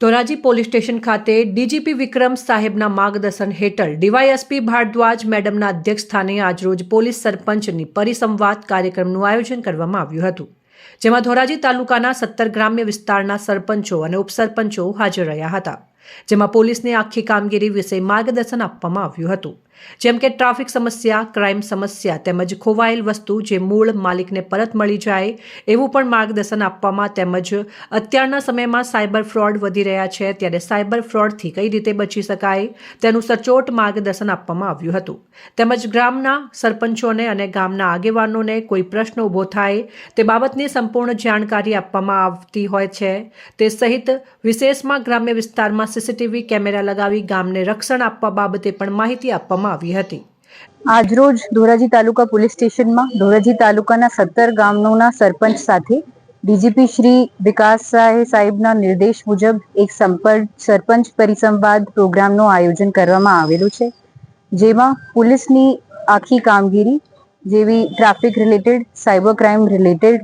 Dhoraji police station ખાતે DGP Vikram સાહેબના માર્ગદર્શન હેઠળ ડીવાયએસપી ભારદ્વાજ મેડમના અધ્યક્ષસ્થાને આજરોજ પોલીસ સરપંચની પરિસંવાદ કાર્યક્રમનું આયોજન કરવામાં આવ્યું હતું. જેમાં ધોરાજી તાલુકાના સત્તર ગ્રામ્ય વિસ્તારના સરપંચો અને ઉપસરપંચો હાજર રહ્યા હતા. જેમાં પોલીસની આખી કામગીરી વિશે માર્ગદર્શન આપવામાં આવ્યું હતું. જેમ કે ટ્રાફિક સમસ્યા, ક્રાઇમ સમસ્યા તેમજ ખોવાયેલ વસ્તુ જે મૂળ માલિકને પરત મળી જાય એવું પણ માર્ગદર્શન આપવામાં તેમજ અત્યારના સમયમાં સાયબર ફ્રોડ વધી રહ્યા છે ત્યારે સાયબર ફ્રોડથી કઈ રીતે બચી શકાય તેનું સચોટ માર્ગદર્શન આપવામાં આવ્યું હતું. તેમજ ગ્રામના સરપંચોને અને ગામના આગેવાનોને કોઈ પ્રશ્ન ઊભો થાય તે બાબતની સંપૂર્ણ જાણકારી આપવામાં આવતી હોય છે. તે સહિત વિશેષમાં ગ્રામ્ય વિસ્તારમાં સીસીટીવી કેમેરા લગાવી ગામને રક્ષણ આપવા બાબતે પણ માહિતી આપવામાં આવી હતી. આજરોજ ધોરાજી તાલુકા પોલીસ સ્ટેશનમાં ધોરાજી તાલુકાના સત્તર ગામોના સરપંચ સાથે ડીજીપી શ્રી વિકાસ સાહે સાહેબના નિર્દેશ મુજબ એક સંપર્ક સરપંચ પરિસંવાદ પ્રોગ્રામનું આયોજન કરવામાં આવેલું છે, જેમાં પોલીસની આખી કામગીરી જેવી traffic related, cyber crime related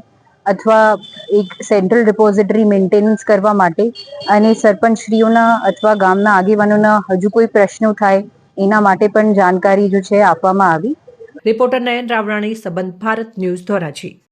અથવા એક સેન્ટ્રલ રિપોઝિટરી મેન્ટેનન્સ કરવા માટે અને સરપંચશ્રીઓના અથવા ગામના આગેવાનોના હજુ કોઈ પ્રશ્નો થાય, એના માટે પણ જાણકારી જો છે, આપવામાં આવી. રિપોર્ટર નયન રાવરાણી, સંબંધ ભારત ન્યૂઝ ધોરાજી.